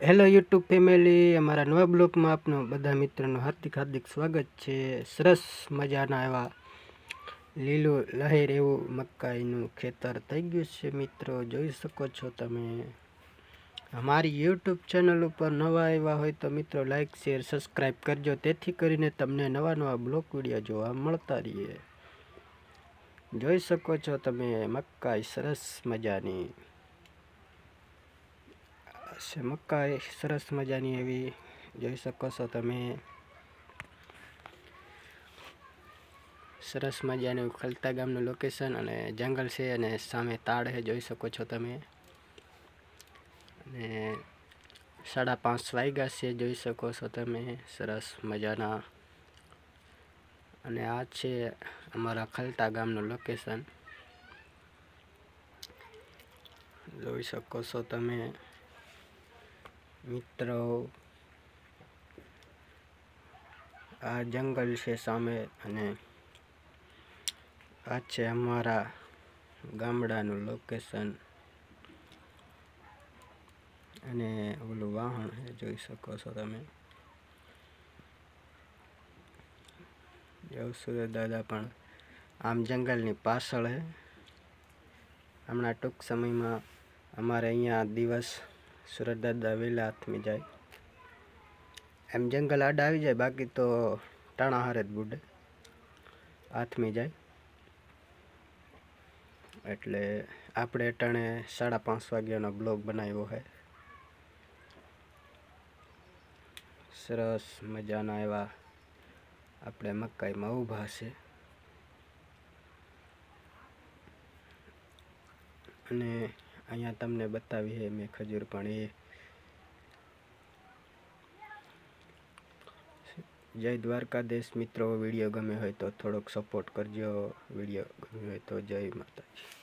Hello YouTube family અમારા નવા બ્લોગમાં આપનું બધા મિત્રોનું હાર્દિક હાર્દિક સ્વાગત છે. સરસ મજાના એવા લીલું લહેર એવું મકાઈનું ખેતર થઈ ગયું છે મિત્રો. જોઈ શકો છો તમે. અમારી યુટ્યુબ ચેનલ ઉપર નવા આવ્યા હોય તો મિત્રો લાઇક શેર સબસ્ક્રાઈબ કરજો. તેથી કરીને તમને નવા નવા બ્લોગ વીડિયો જોવા મળતા રહીએ. જોઈ શકો છો તમે, મકાઈ સરસ મજાની. છે. એ સરસ મજાની એવી જોઈ શકો છો તમે. સરસ મજાનું ખલતા ગામનું લોકેશન અને જંગલ છે અને સામે તાળ છે, જોઈ શકો છો તમે. અને સાડા પાંચ વાગ્યા છે, જોઈ શકો છો તમે. સરસ મજાના. અને આ છે અમારા ખલતા ગામનું લોકેશન જોઈ શકો છો તમે. મિત્રો, આ જંગલ છે સામે અને આ છે અમારા ગામડાનું લોકેશન અને ઓલું વાહન છે, જોઈ શકો છો તમે. જવસુર દાદા, પણ આમ જંગલની પાછળ છે. હમણાં ટૂંક સમયમાં અમારે અહીંયા દિવસ સુરત દાદા વહેલા હાથમી જાય. એમ જંગલ આડા આવી જાય, બાકી તો ટાણા હારે જ બુડે. હાથમી જાય. એટલે આપણે ટાણે સાડા પાંચ વાગ્યાનો બ્લોગ બનાવ્યો છે સરસ મજાના એવા આપણે મકાઈમાં ઊભા છે. અને અહીંયા તમને બતાવી છે મેં ખજૂર પણ જય દ્વારકાધીશ મિત્રો, વીડિયો ગમે હોય તો થોડોક સપોર્ટ કરજો. વીડિયો ગમે હોય તો જય માતાજી.